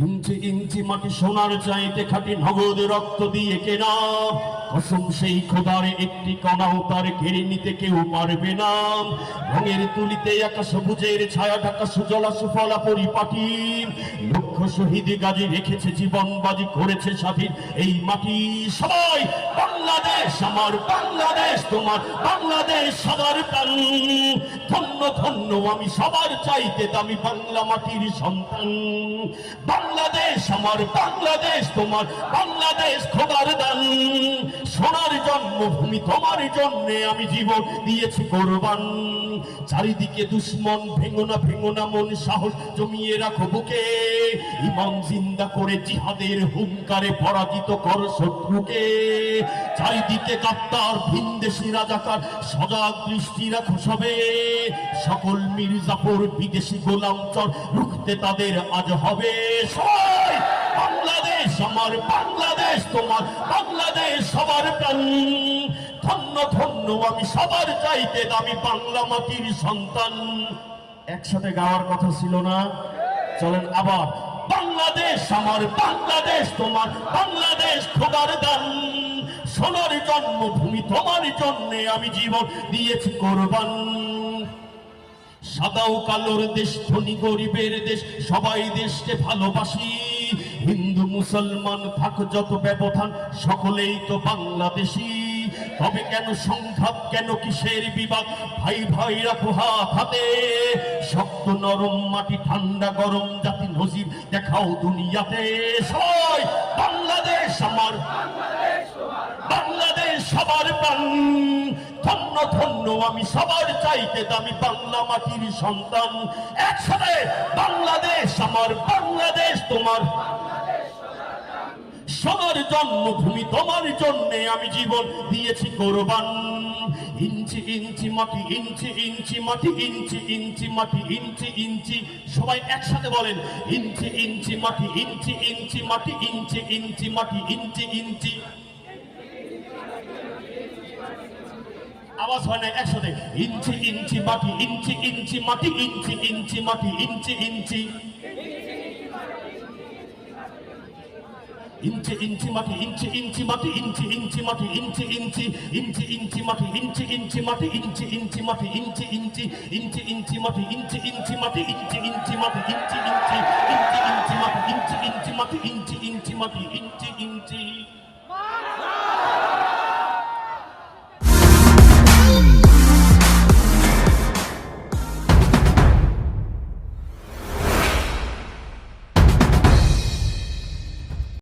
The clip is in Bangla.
ইঞ্চি ইঞ্চি মাটি সোনার চাইতে খাটি নগদ রক্ত দিয়ে কেনা। কসম সেই খোদার একটি কণাও তার ঘেরে নিতে কেউ পারবে না। রঙের তুলিতে একা সবুজের ছায়া ঢাকা সুজলা সুফলা পরিপাটি। লক্ষ শহীদ গাজী রেখেছে জীবন, বাজি করেছে স্বাধীন এই মাটি। সবাই, বাংলাদেশ, আমার বাংলাদেশ, তোমার বাংলাদেশ সবার প্রাণ। ধন্য ধন্য, আমি সবার চাইতে দামি বাংলা মাটির সন্তান। বাংলাদেশ আমার বাংলাদেশ তোমার বাংলাদেশ সোনার জন্মভূমি তোমার জন্যে আমি জীবন দিয়েছি কোরবান। চারিদিকে দুশ্মন, ভেঙোনা ভেঙোনা মন সাহস জমিয়ে রাখো বুকে। ইমাম জিন্দা করে জিহাদের হুঙ্কারে পরাজিত কর শত্রুকে। চারিদিকে কাপ্তার, ভিনদেশি রাজাকার, সজাগ দৃষ্টি রাখো সবে। সকল মির্জাপুর বিদেশি গোলাম চর রুখতে তাদের আজ হবে। সবাই! বাংলাদেশ, আমার বাংলাদেশ, তোমার বাংলাদেশ, সবার প্রাণ। ধন্য ধন্য, আমি সবার চাইতে দামি বাংলা মাটির সন্তান। একসাথে গাওয়ার কথা ছিল না। চলেন আবার। বাংলাদেশ, আমার বাংলাদেশ, তোমার বাংলাদেশ খোদার দান। সোনার জন্মভূমি, তোমার জন্যে আমি জীবন দিয়েছি কোরবান। সাদাও কালোর দেশ, ধনী গরিবের দেশ, সবাই দেশকে ভালোবাসি। হিন্দু মুসলমান থাক যত ব্যবধান, সকলেই তো বাংলাদেশি। তবে কেন সংঘাত, কেন কিসের বিবাদ? ভাই ভাই রাখো হাত হাতে শক্ত নরম মাটি, ঠান্ডা গরম জাতি নজির দেখাও দুনিয়াতে। সবাই, বাংলাদেশ আমার। বাংলাদেশ সবার পান ধন্য ধন্য, আমি সবার চাইতে দামি বাংলা মাটির সন্তান। একসাথে, বাংলাদেশ আমার, বাংলাদেশ তোমার। সবার জন্মভূমি, তোমার জন্যে আমি জীবন দিয়েছি কোরবান। ইঞ্চি ইঞ্চি মাটি, ইঞ্চি ইঞ্চি মাটি, ইঞ্চি ইঞ্চি মাটি, ইঞ্চি ইঞ্চি। সবাই একসাথে বলেন, ইঞ্চি ইঞ্চি মাটি, ইঞ্চি ইঞ্চি মাটি, ইঞ্চি ইঞ্চি মাটি, ইঞ্চি ইঞ্চি। আওয়াজ হয় না, একসাথে। ইঞ্চি ইঞ্চি মাটি, ইঞ্চি ইঞ্চি মাটি, ইঞ্চি ইঞ্চি মাটি, ইঞ্চি ইঞ্চি। inti inti mati inti inti mati inti inti mati inti inti inti inti mati inti inti mati inti inti mati inti inti inti inti mati inti inti mati inti inti mati inti inti inti inti mati inti inti mati inti inti mati inti inti mati